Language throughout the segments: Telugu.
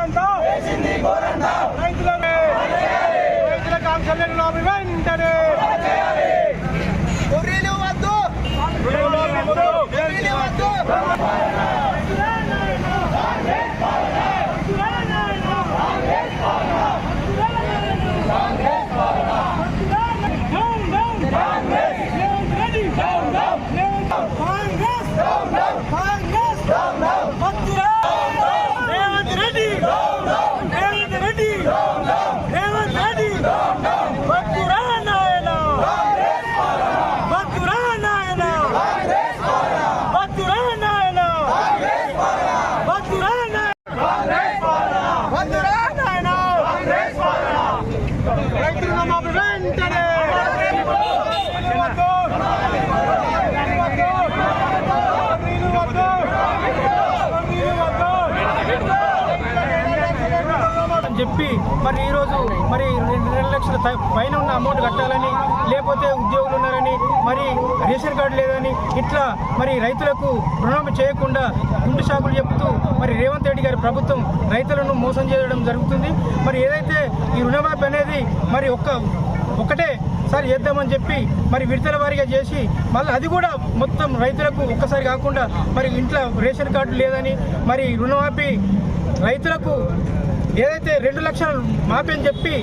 ఘోరంతా రైతుల రైతుల కాంక్షలను వెంటనే వెంటనే చెప్పి మరి ఈరోజు మరి రెండు రెండు లక్షల పైన ఉన్న అమౌంట్ కట్టాలని లేకపోతే ఉద్యోగులు ఉన్నారని మరి రేషన్ కార్డు లేదని ఇట్లా మరి రైతులకు రుణం చేయకుండా గుండు షాకులు చెప్తూ మరి రేవంత్ రెడ్డి గారి ప్రభుత్వం రైతులను మోసం చేయడం జరుగుతుంది. మరి ఏదైతే ఈ రుణమాఫీ అనేది మరి ఒక్క ఒకటే సారి చేద్దామని చెప్పి మరి విడతల వారిగా చేసి మళ్ళీ అది కూడా మొత్తం రైతులకు ఒక్కసారి కాకుండా మరి ఇంట్లో రేషన్ కార్డు లేదని మరి రుణమాఫీ రైతులకు ఏదైతే రెండు లక్షలు మాపి అని చెప్పి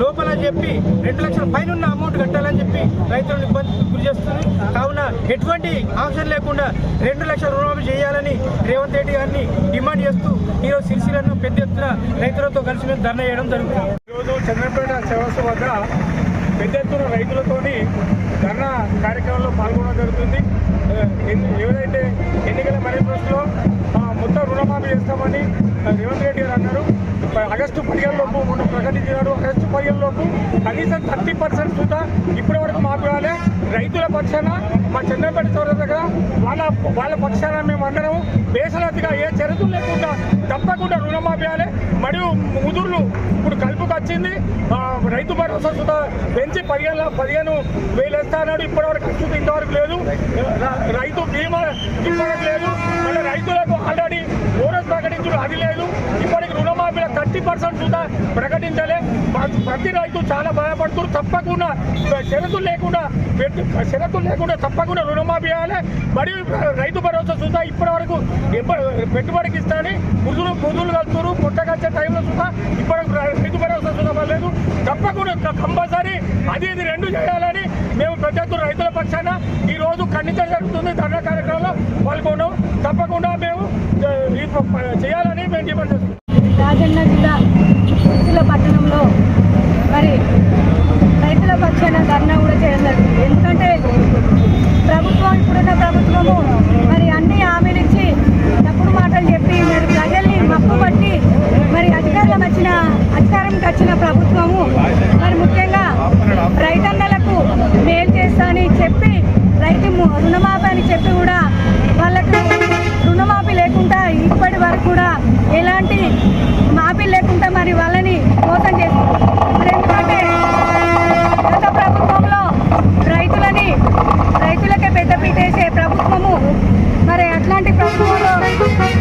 లోపల చెప్పి రెండు లక్షల పైన ఉన్న అమౌంట్ కట్టాలని చెప్పి రైతులను ఇబ్బంది గురి చేస్తుంది. కావున ఎటువంటి ఆప్షన్ లేకుండా రెండు లక్షల రుణమాఫీ చేయాలని రేవంత్ రెడ్డి గారిని డిమాండ్ చేస్తూ ఈరోజు సిరిసిలను పెద్ద ఎత్తున రైతులతో కలిసి మేము ధర్నా చేయడం జరుగుతుంది. ఈరోజు చంద్రపేట చౌరస్తా వద్ద పెద్ద ఎత్తున రైతులతోని ధర్నా కార్యక్రమంలో పాల్గొనడం జరుగుతుంది. ఎవరైతే ఏదైతే ఎన్నికల మేనిఫెస్టోలో మొత్తం రుణమాఫీ చేస్తామని రేవంత్ రెడ్డి గారు ఆగస్టు పదిహేను లోపు మొన్న ప్రకటించినాడు. ఆగస్టు పదిహేను కనీసం థర్టీ పర్సెంట్ సుతా ఇప్పటి వరకు మాకు రాలే. రైతుల పక్షాన మా చంద్రపేట చౌరస్తా దగ్గర వాళ్ళ వాళ్ళ పక్షాన మేము అందరం బేసరతిగా ఏ చరిత్ర లేకుండా తప్పకుండా రుణమాఫీ చేయాలి. మరియు ముదుర్లు ఇప్పుడు కలుపుకు వచ్చింది. రైతు భరోసా చూద్దా పెంచి పదిహేను పదిహేను వేలు వేస్తాడు ఇప్పటివరకు అచ్చుత ఇంతవరకు లేదు. రైతు బీమా ఇప్పటివరకు పర్సెంట్ సుతా ప్రకటించలే. ప్రతి రైతు చాలా బాధపడుతున్నారు తప్పకుండా షరతులు లేకుండా పెట్టు- షరతులు లేకుండా తప్పకుండా రుణమాఫీ చేయాలి. మరియు రైతు భరోసా సుతా ఇప్పటి వరకు పెట్టుబడికి ఇస్తాని ముదులు ముదులు కలుపుతారు. పుట్టకొచ్చే టైంలో సుతా ఇప్పటివరకు రైతు భరోసా సుతా పర్లేదు తప్పకుండా కంపల్సరీ అది ఇది రెండు చేయాలని మేము పెద్ద రైతుల పక్షాన ఈ రోజు జరుగుతుంది. ధర్నా కార్యక్రమంలో పాల్గొన్నాం తప్పకుండా మేము చేయాలని మేము డిమాండ్ చేస్తున్నాం. రాజన్న జిల్లా సిరిసిల్ల పట్టణంలో మరి రైతుల పక్షాన ధర్నా కూడా చేయడం జరిగింది. ఎందుకంటే ప్రభుత్వం ఇప్పుడున్న ప్రభుత్వము మరి అన్ని హామీలు ఇచ్చి తప్పుడు మాటలు చెప్పి మరి ప్రజల్ని మప్పు పట్టి మరి అధికారులం వచ్చిన అధికారంకి వచ్చిన ప్రభుత్వము మరి ముఖ్యంగా రైతన్నలకు మేలు చేస్తా అని చెప్పి రైతు రుణమాఫీ అని చెప్పి కూడా వాళ్ళకు రుణమాఫీ లేకుండా ఇప్పటి వరకు కూడా ఎలాంటి మాఫీ లేకుండా మరి వాళ్ళని మోసం చేస్తారు మరి ఎందుకంటే గత ప్రభుత్వంలో రైతులని రైతులకే పెద్దపీట వేసే ప్రభుత్వము మరి అట్లాంటి ప్రభుత్వంలో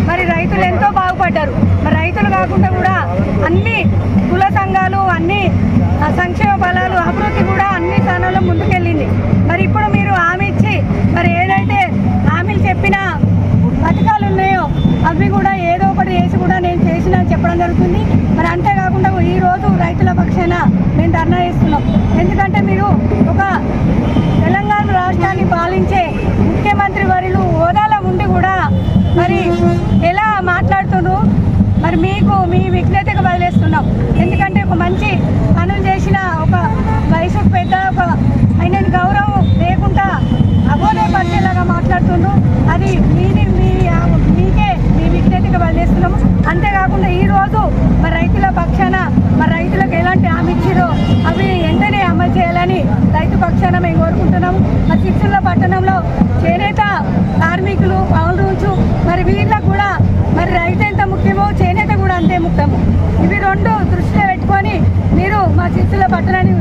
మరి రైతులు ఎంతో బాగుపడ్డారు మరి రైతులు కాకుండా కూడా అన్ని కుల సంఘాలు అన్ని ఆ, సంక్షేమ ఫలాలు అభివృద్ధి కూడా అన్ని స్థానాల్లో ముందుకెళ్ళింది మరి ఇప్పుడు మీరు హామీ ఇచ్చి మరి ఏదైతే హామీలు చెప్పినా పథకాలు ఉన్నాయో అవి కూడా ఏదో ఒకటి వేసి కూడా నేను చేసిన జరుగుతుంది. మరి అంతేకాకుండా ఈరోజు రైతుల పక్షాన మేము ధర్నా చేస్తున్నాం. ఎందుకంటే మీరు ఒక తెలంగాణ రాష్ట్రాన్ని పాలించే ముఖ్యమంత్రి వర్యులు హోదాలో ఉండి కూడా మరి ఎలా మాట్లాడుతున్నారు? మరి మీకు మీ విఘ్నతకు వదిలేస్తున్నాం ఎందుకంటే ఒక మంచి పనులు చేసిన ఒక వయసు పెద్ద ఒక ఆయన గౌరవం లేకుండా అగోదే పరిచేలాగా మాట్లాడుతుండ్రు అది మీని మీ మీకే మీ విజ్ఞతకు వదిలేస్తున్నాము అంతేకాకుండా ఈ రోజు మరి రైతుల పక్షాన మరి రైతులకు ఎలాంటి హామీ ఇచ్చిరో అవి వెంటనే అమలు చేయాలని రైతు పక్షాన మేము కోరుకుంటున్నాము. మా చిత్తూరులో పట్టణంలో చేనేత కార్మికులు పౌరుచు మరి వీళ్ళకు కూడా మరి రైతు ఎంత ముఖ్యమో చేనేత కూడా అంతే ముఖ్యము. ఇవి రెండు దృష్టిలో పెట్టుకొని మీరు మా చిత్తూరులో పట్టణాన్ని